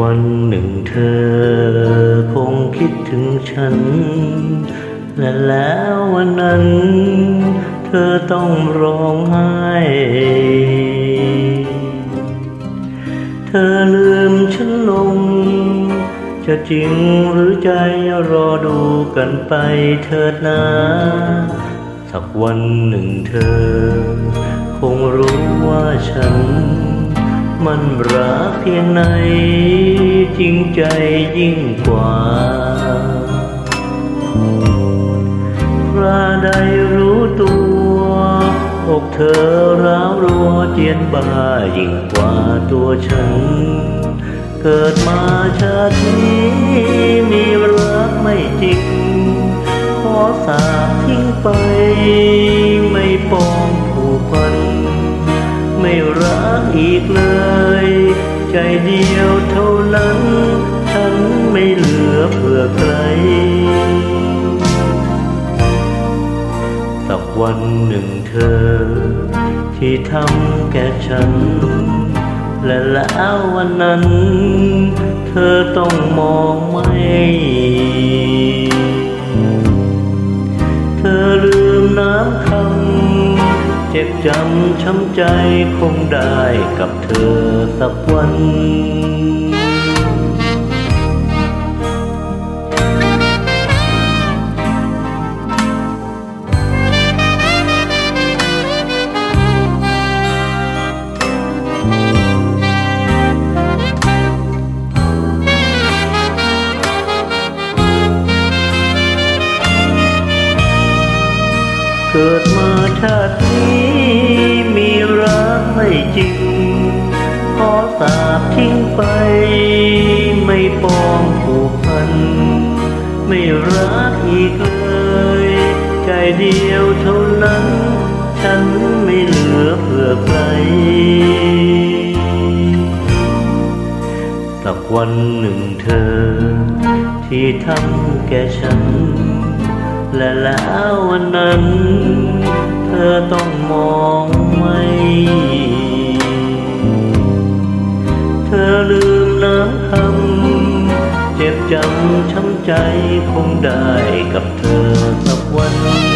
วันหนึ่งเธอคงคิดถึงฉัน และแล้ววันนั้น เธอต้องร้องไห้ เธอลืมฉันลง จะจริงหรือใจรอดูกันไปเถิดนะสักวันหนึ่งเธอ คงรู้ว่าฉัน มันรักเพียงไหนจริงใจยิ่งกว่าคราใดรู้ตัวอกเธอร้าวรัวเจียนบ้ายิ่งกว่าตัวฉัน เกิดมาชาตินี้มีรักไม่จริง ขอสาบทิ้งไป ไม่รักอีกเลย ใจเดียวเท่านั้น ฉันไม่เหลือเพื่อใคร สักวันหนึ่งเธอ ที่ทำแก่ฉัน และแล้ววันนั้น เธอต้องมองไม่เธอลืมน้ำคำ เจ็บจำช้ำใจคงได้กับเธอสักวัน กิดมาชาตินี้มีรักไม่จริง ขอสาบทิ้งไป ไม่ปองผูกพัน ไม่รักอีกเลย ใจเดียวเท่านั้น ฉันไม่เหลือเพื่อใครสักวันหนึ่งเธอ ที่ทำแก่ฉัน และแล้ววันนั้น เธอต้องมองไม่ เธอลืมน้ำคำเจ็บจำช้ำใจคงได้กับเธอสักวัน